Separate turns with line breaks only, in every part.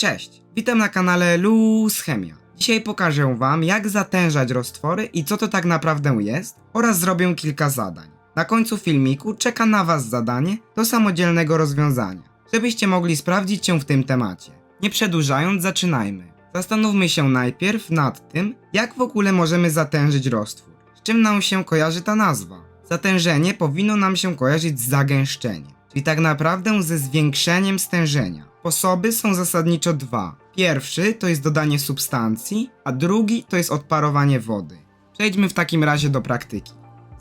Cześć, witam na kanale Luz Chemia. Dzisiaj pokażę Wam, jak zatężać roztwory i co to tak naprawdę jest, oraz zrobię kilka zadań. Na końcu filmiku czeka na Was zadanie do samodzielnego rozwiązania, żebyście mogli sprawdzić się w tym temacie. Nie przedłużając, zaczynajmy. Zastanówmy się najpierw nad tym, jak w ogóle możemy zatężyć roztwór. Z czym nam się kojarzy ta nazwa? Zatężenie powinno nam się kojarzyć z zagęszczeniem, czyli tak naprawdę ze zwiększeniem stężenia. Sposoby są zasadniczo dwa. Pierwszy to jest dodanie substancji, a drugi to jest odparowanie wody. Przejdźmy w takim razie do praktyki.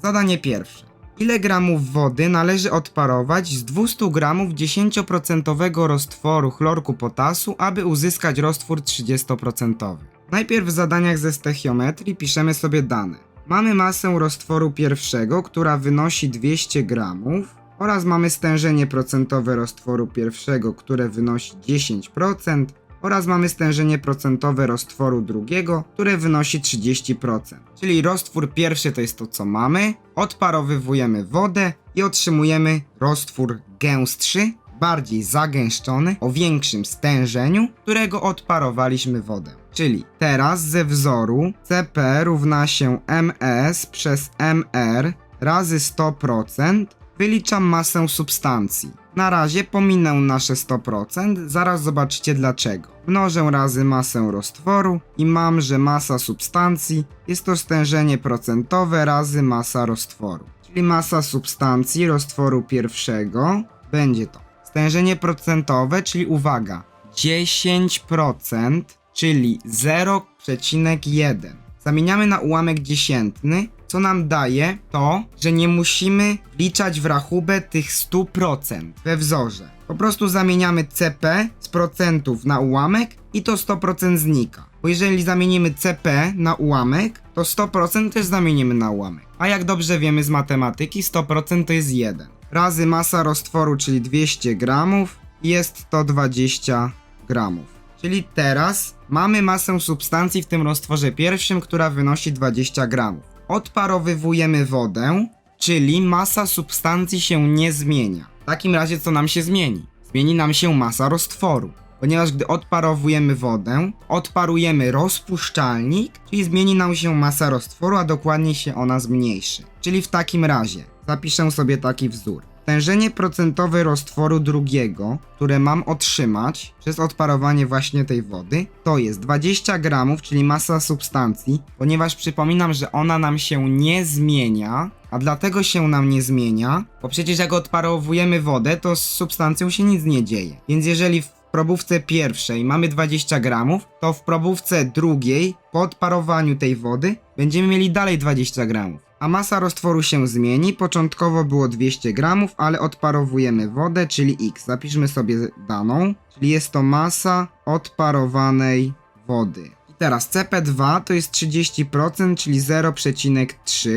Zadanie pierwsze. Ile gramów wody należy odparować z 200 gramów 10% roztworu chlorku potasu, aby uzyskać roztwór 30%? Najpierw w zadaniach ze stechiometrii piszemy sobie dane. Mamy masę roztworu pierwszego, która wynosi 200 gramów oraz mamy stężenie procentowe roztworu pierwszego, które wynosi 10% oraz mamy stężenie procentowe roztworu drugiego, które wynosi 30%. Czyli roztwór pierwszy to jest to co mamy, odparowywujemy wodę i otrzymujemy roztwór gęstszy, bardziej zagęszczony, o większym stężeniu, którego odparowaliśmy wodę. Czyli teraz ze wzoru CP równa się MS przez MR razy 100% wyliczam masę substancji. Na razie pominę nasze 100%, zaraz zobaczycie dlaczego. Mnożę razy masę roztworu i mam, że masa substancji jest to stężenie procentowe razy masa roztworu. Czyli masa substancji roztworu pierwszego będzie to stężenie procentowe, czyli uwaga, 10%, czyli 0,1. Zamieniamy na ułamek dziesiętny, co nam daje to, że nie musimy wliczać w rachubę tych 100% we wzorze. Po prostu zamieniamy CP z procentów na ułamek i to 100% znika. Bo jeżeli zamienimy CP na ułamek, to 100% też zamienimy na ułamek. A jak dobrze wiemy z matematyki, 100% to jest 1. Razy masa roztworu, czyli 200 gramów, jest to 20 gramów. Czyli teraz mamy masę substancji w tym roztworze pierwszym, która wynosi 20 gramów. Odparowywujemy wodę, czyli masa substancji się nie zmienia. W takim razie co nam się zmieni? Zmieni nam się masa roztworu. Ponieważ gdy odparowujemy wodę, odparujemy rozpuszczalnik, czyli zmieni nam się masa roztworu, a dokładnie się ona zmniejszy. Czyli w takim razie zapiszę sobie taki wzór. Stężenie procentowe roztworu drugiego, które mam otrzymać przez odparowanie właśnie tej wody, to jest 20 gramów, czyli masa substancji, ponieważ przypominam, że ona nam się nie zmienia, a dlatego się nam nie zmienia, bo przecież jak odparowujemy wodę, to z substancją się nic nie dzieje. Więc jeżeli w probówce pierwszej mamy 20 gramów, to w probówce drugiej, po odparowaniu tej wody, będziemy mieli dalej 20 gramów. A masa roztworu się zmieni. Początkowo było 200 gramów, ale odparowujemy wodę, czyli x. Zapiszmy sobie daną, czyli jest to masa odparowanej wody. I teraz CP2 to jest 30%, czyli 0,3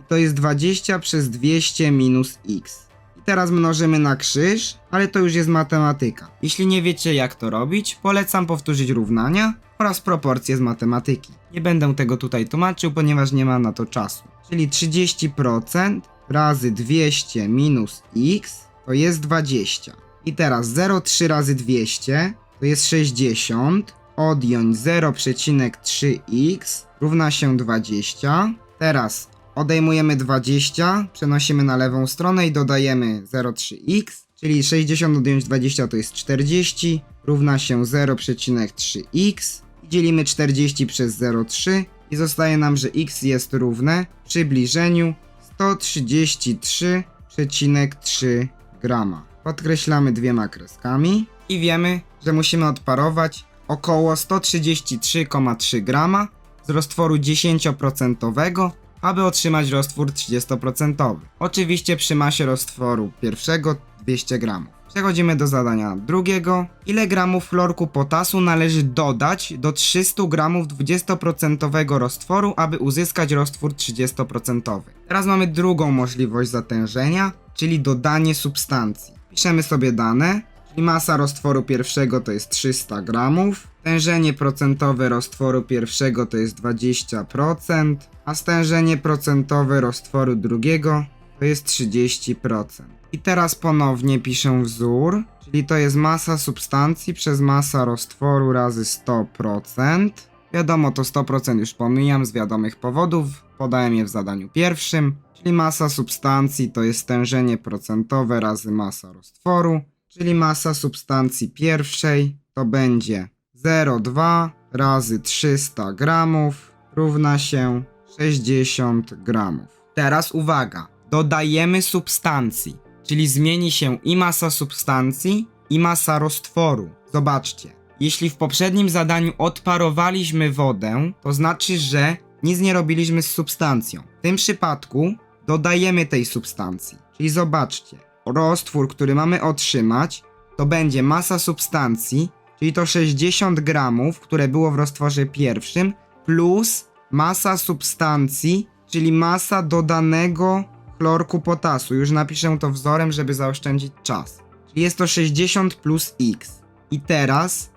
i to jest 20 przez 200 minus x. I teraz mnożymy na krzyż, ale to już jest matematyka. Jeśli nie wiecie jak to robić, polecam powtórzyć równania oraz proporcje z matematyki. Nie będę tego tutaj tłumaczył, ponieważ nie ma na to czasu. Czyli 30% razy 200 minus x to jest 20. I teraz 0,3 razy 200 to jest 60. Odjąć 0,3x równa się 20. Teraz odejmujemy 20, przenosimy na lewą stronę i dodajemy 0,3x, czyli 60 odjąć 20 to jest 40, równa się 0,3x. I dzielimy 40 przez 0,3 i zostaje nam, że x jest równe przybliżeniu 133,3 grama. Podkreślamy dwiema kreskami i wiemy, że musimy odparować około 133,3 grama z roztworu 10%, aby otrzymać roztwór 30%. Oczywiście przy masie roztworu pierwszego 200 gramów. Przechodzimy do zadania drugiego. Ile gramów chlorku potasu należy dodać do 300 gramów 20% roztworu, aby uzyskać roztwór 30%? Teraz mamy drugą możliwość zatężenia, czyli dodanie substancji. Piszemy sobie dane, czyli masa roztworu pierwszego to jest 300 gramów, stężenie procentowe roztworu pierwszego to jest 20%, a stężenie procentowe roztworu drugiego to jest 30%. I teraz ponownie piszę wzór, czyli to jest masa substancji przez masa roztworu razy 100%. Wiadomo, to 100% już pomijam z wiadomych powodów, podałem je w zadaniu pierwszym, czyli masa substancji to jest stężenie procentowe razy masa roztworu, czyli masa substancji pierwszej to będzie 0,2 razy 300 gramów równa się 60 gramów. Teraz uwaga, dodajemy substancji, czyli zmieni się i masa substancji, i masa roztworu. Zobaczcie, jeśli w poprzednim zadaniu odparowaliśmy wodę, to znaczy, że nic nie robiliśmy z substancją. W tym przypadku dodajemy tej substancji. Czyli zobaczcie, roztwór, który mamy otrzymać, to będzie masa substancji, czyli to 60 gramów, które było w roztworze pierwszym, plus masa substancji, czyli masa dodanego chlorku potasu. Już napiszę to wzorem, żeby zaoszczędzić czas. Czyli jest to 60 plus x. I teraz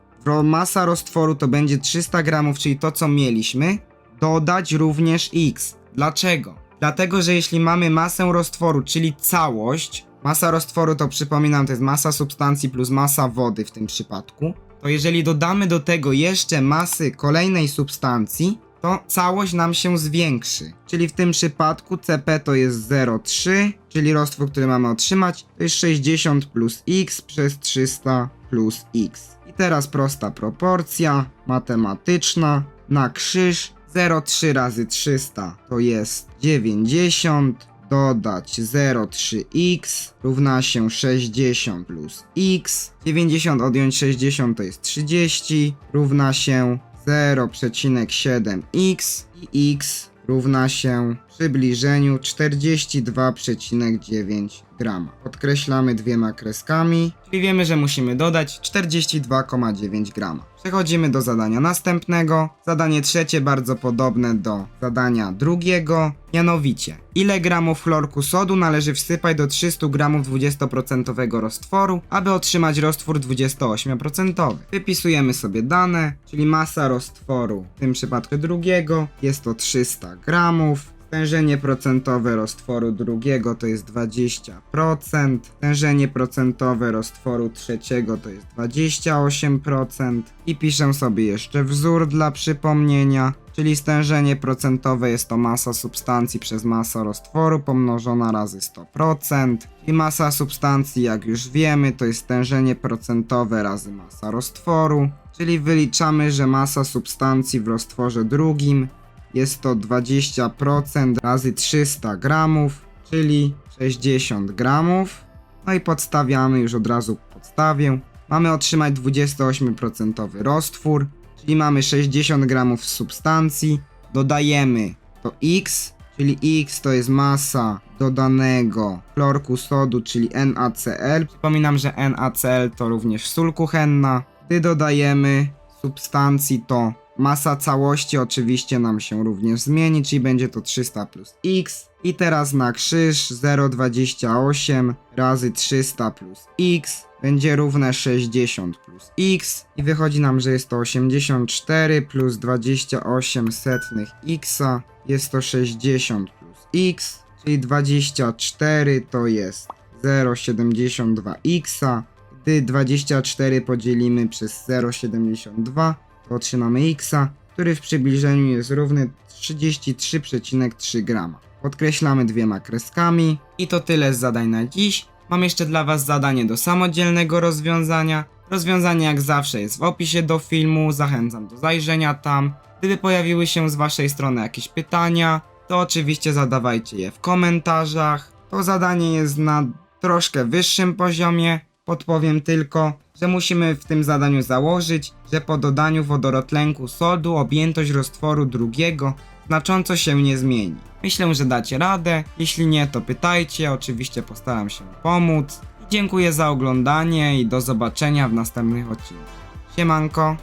masa roztworu to będzie 300 gramów, czyli to co mieliśmy, dodać również x. Dlaczego? Dlatego, że jeśli mamy masę roztworu, czyli całość, masa roztworu to przypominam, to jest masa substancji plus masa wody w tym przypadku, to jeżeli dodamy do tego jeszcze masy kolejnej substancji, to całość nam się zwiększy. Czyli w tym przypadku CP to jest 0,3, czyli roztwór, który mamy otrzymać, to jest 60 plus x przez 300 plus x. I teraz prosta proporcja matematyczna na krzyż 0,3 razy 300 to jest 90 dodać 0,3x równa się 60 plus x. 90 odjąć 60 to jest 30 równa się 0,7x i x równa się przybliżeniu 42,9 grama. Podkreślamy dwiema kreskami, czyli wiemy, że musimy dodać 42,9 grama. Przechodzimy do zadania następnego. Zadanie trzecie bardzo podobne do zadania drugiego, mianowicie ile gramów chlorku sodu należy wsypać do 300 gramów 20% roztworu, aby otrzymać roztwór 28%. Wypisujemy sobie dane, czyli masa roztworu w tym przypadku drugiego jest to 300 gramów. Stężenie procentowe roztworu drugiego to jest 20%, stężenie procentowe roztworu trzeciego to jest 28% i piszę sobie jeszcze wzór dla przypomnienia, czyli stężenie procentowe jest to masa substancji przez masa roztworu pomnożona razy 100% i masa substancji jak już wiemy to jest stężenie procentowe razy masa roztworu, czyli wyliczamy, że masa substancji w roztworze drugim jest to 20% razy 300 gramów, czyli 60 gramów. No i podstawiamy, już od razu podstawię. Mamy otrzymać 28% roztwór, czyli mamy 60 gramów substancji. Dodajemy to x, czyli x to jest masa dodanego chlorku sodu, czyli NaCl. Przypominam, że NaCl to również sól kuchenna. Gdy dodajemy substancji, to masa całości oczywiście nam się również zmieni, czyli będzie to 300 plus x. I teraz na krzyż 0,28 razy 300 plus x będzie równe 60 plus x i wychodzi nam, że jest to 84 plus 28 setnych x jest to 60 plus x, czyli 24 to jest 0,72x. Gdy 24 podzielimy przez 0,72 to otrzymamy x, który w przybliżeniu jest równy 33,3 grama. Podkreślamy dwiema kreskami. I to tyle z zadań na dziś. Mam jeszcze dla Was zadanie do samodzielnego rozwiązania. Rozwiązanie jak zawsze jest w opisie do filmu, zachęcam do zajrzenia tam. Gdyby pojawiły się z Waszej strony jakieś pytania, to oczywiście zadawajcie je w komentarzach. To zadanie jest na troszkę wyższym poziomie. Podpowiem tylko, że musimy w tym zadaniu założyć, że po dodaniu wodorotlenku sodu objętość roztworu drugiego znacząco się nie zmieni. Myślę, że dacie radę. Jeśli nie, to pytajcie, oczywiście postaram się pomóc. Dziękuję za oglądanie i do zobaczenia w następnych odcinkach. Siemanko.